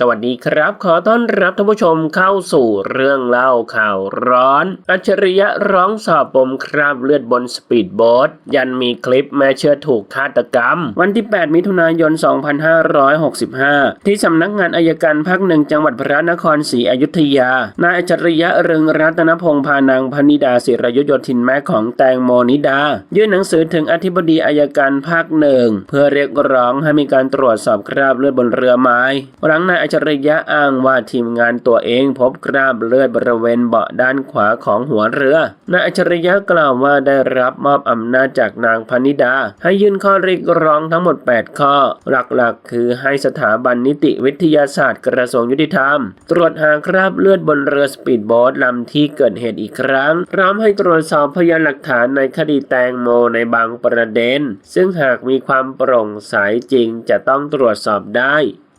สวัสดีครับ ขอต้อนรับท่านผู้ชมเข้าสู่เรื่องเล่าข่าวร้อน อัจฉริยะร้องสอบปมคราบเลือดบนสปีดโบ๊ทยันมีคลิปแม่เชื่อถูกฆาตกรรม วันที่ 8 มิถุนายน 2565 ที่สำนักงานอายการภาคหนึ่งจังหวัดพระนครศรีอยุธยา นายอัจฉริยะเรืองรัตนพงษ์พานางพนิดาศิรยุทธโยธินแม่ของแตงโมนิดา ยื่นหนังสือถึงอธิบดีอายการภาคหนึ่งเพื่อเรียกร้องให้มีการตรวจสอบคราบเลือดบนเรือไม้หลังนายจริยะอ้างว่าทีมงานตัวเองพบคราบเลือดบริเวณเบาะด้านขวาของหัวเรือ นายอัจฉริยะกล่าวว่าได้รับมอบอำนาจจากนางพนิดา ให้ยื่นข้อเรียกร้องทั้งหมด 8 ข้อ หลักๆ คือให้สถาบันนิติวิทยาศาสตร์กระทรวงยุติธรรม ตรวจหาคราบเลือดบนเรือสปีดโบ๊ทลำที่เกิดเหตุอีกครั้ง พร้อมให้ตรวจสอบพยานหลักฐานในคดีแตงโมในบางประเด็น ซึ่งหากมีความโปร่งใสจริงจะต้องตรวจสอบได้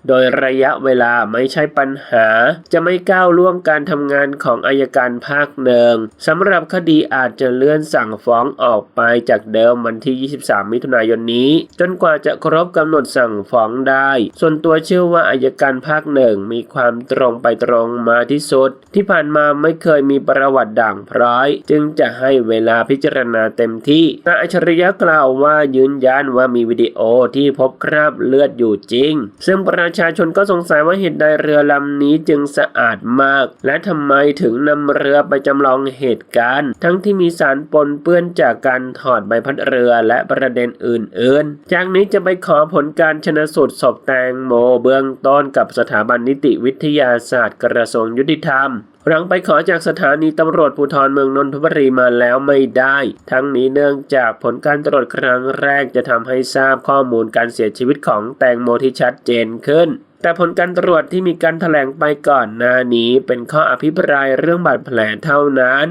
โดยระยะเวลาไม่ใช่ปัญหา จะไม่ก้าวล่วงการทำงานของอายการภาคหนึ่งสำหรับคดีอาจจะเลื่อนสั่งฟ้องออกไปจากเดิมวันที่ 23 มิถุนายนนี้ จนกว่าจะครบกำหนดสั่งฟ้องได้ ส่วนตัวเชื่อว่าอายการภาคหนึ่งมีความตรงไปตรงมาที่สุด ที่ผ่านมาไม่เคยมีประวัติด่างพร้อย จึงจะให้เวลาพิจารณาเต็มที่นายอัจฉริยะกล่าวว่ายืนยันว่ามีวิดีโอที่พบคราบเลือดอยู่จริง ซึ่งประชาชนก็สงสัยว่าเหตุใดเรือลำนี้จึงสะอาดมาก และทำไมถึงนำเรือไปจำลองเหตุการณ์ ทั้งที่มีสารปนเปื้อนจากการถอดใบพัดเรือและประเด็นอื่นๆ จากนี้จะไปขอผลการชนะสูตรศพแตงโมเบื้องต้นกับสถาบันนิติวิทยาศาสตร์กระทรวงยุติธรรม หลังไปขอจากสถานีตำรวจภูธรเมืองนนทบุรีมาแล้วไม่ได้ ทั้งนี้เนื่องจากผลการตรวจครั้งแรกจะทำให้ทราบข้อมูลการเสียชีวิตของแตงโมที่ชัดเจนขึ้นแต่ผลการตรวจที่มีการแถลงไปก่อนหน้านี้เป็นข้ออภิปรายเรื่องบาดแผลเท่านั้น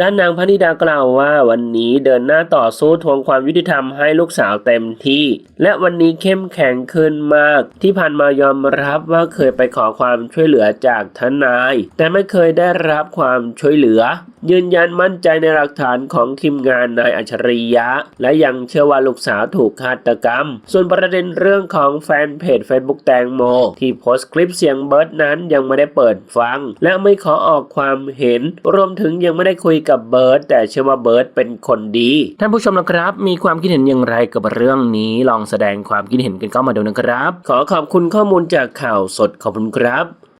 ด้านนางพนิดากล่าวว่าวันนี้เดินหน้าต่อสู้ทวงความยุติธรรมให้ลูกสาวเต็มที่ และวันนี้เข้มแข็งขึ้นมาก ที่ผ่านมายอมรับว่าเคยไปขอความช่วยเหลือจากทนาย แต่ไม่เคยได้รับความช่วยเหลือ ยืนยันมั่นใจในหลักฐานของทีมงานนายอัจฉริยะ และยังเชื่อว่าลูกสาวถูกฆาตกรรม ส่วนประเด็นเรื่องของแฟนเพจ Facebook แตงโม ที่โพสต์คลิปเสียงเบิร์ดนั้นยังไม่ได้เปิดฟัง และไม่ขอออกความเห็น รวมถึงยังไม่ได้คุยกับเบิร์ดแต่เชื่อว่าเบิร์ดเป็นคนดี ท่านผู้ชมนะครับ มีความคิดเห็นอย่างไรกับเรื่องนี้ลองแสดงความคิดเห็นกันเข้ามาดูนะครับ ขอขอบคุณข้อมูลจากข่าวสดขอบคุณครับ